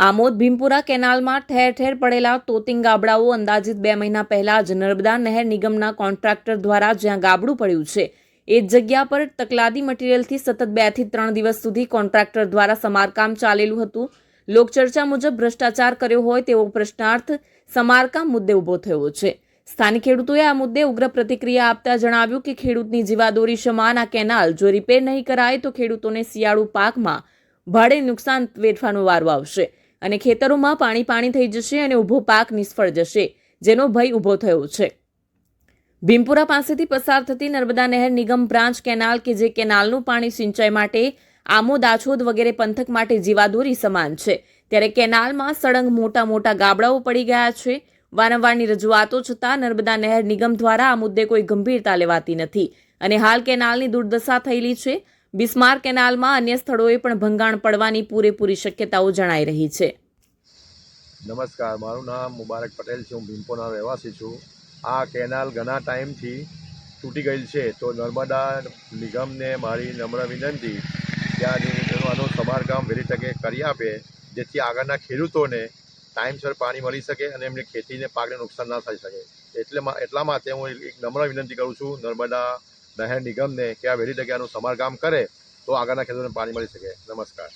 આમોદ ભીમપુરા કેનાલમાં ઠેર ઠેર પડેલા તોતિંગ ગાબડાઓ અંદાજિત બે મહિના પહેલા જ નર્મદા નહેર નિગમના કોન્ટ્રાક્ટર દ્વારા જ્યાં ગાબડું પડ્યું છે, એ જ જગ્યા પર તકલાદી મટીરિયલથી સતત બેથી ત્રણ દિવસ સુધી કોન્ટ્રાક્ટર દ્વારા સમારકામ ચાલેલું હતું. લોકચર્ચા મુજબ ભ્રષ્ટાચાર કર્યો હોય તેવો પ્રશ્નાર્થ સમારકામ મુદ્દે ઊભો થયો છે. સ્થાનિક ખેડૂતોએ આ મુદ્દે ઉગ્ર પ્રતિક્રિયા આપતા જણાવ્યું કે ખેડૂતની જીવાદોરી સમાન આ કેનાલ જો રિપેર નહીં કરાય તો ખેડૂતોને શિયાળુ પાકમાં ભાડે નુકસાન વેઠવાનો વારો આવશે. અને ખેતરોમાં પાણી પાણી થઈ જશે અને ઊભો પાક નિષ્ફળ જશે, જેનો ભય ઊભો થયો છે. ભીમપુરા પાસેથી પસાર થતી નર્મદા નહેર નિગમ બ્રાન્ચ કેનાલ કે જે કેનાલનું પાણી સિંચાઈ માટે આમોદ આછોદ વગેરે પંથક માટે જીવાદોરી સમાન છે. ત્યારે કેનાલમાં સળંગ મોટા મોટા ગાબડાઓ પડી ગયા છે. વારંવારની રજૂઆતો છતાં નર્મદા નહેર નિગમ દ્વારા આ મુદ્દે કોઈ ગંભીરતા લેવાતી નથી. અને હાલ કેનાલની દુર્દશા થયેલી છે. બિસ્માર કેનાલમાં અન્ય સ્થળોએ પણ ભંગાણ પડવાની પૂરેપૂરી શક્યતાઓ જણાઈ રહી છે. નમસ્કાર, મારું નામ મુબારક પટેલ છે. હું ભીમપોના રહેવાસી છું. આ કેનાલ ઘણા ટાઈમથી તૂટી ગયેલ છે. તો નર્મદા નિગમને મારી નમ્ર વિનંતી કે આનું સમારકામ વહેલી તકે કરી આપે, જેથી આગળના ખેડૂતોને ટાઈમસર પાણી મળી શકે અને એમની ખેતીને પાકને નુકસાન ના થઈ શકે. એટલે એટલા માટે હું એક નમ્ર વિનંતી કરું છું નર્મદા નહેર નિગમને કે આ વહેલી જગ્યાનું સમારકામ કરે તો આગળના ખેડૂતોને પાણી મળી શકે. નમસ્કાર.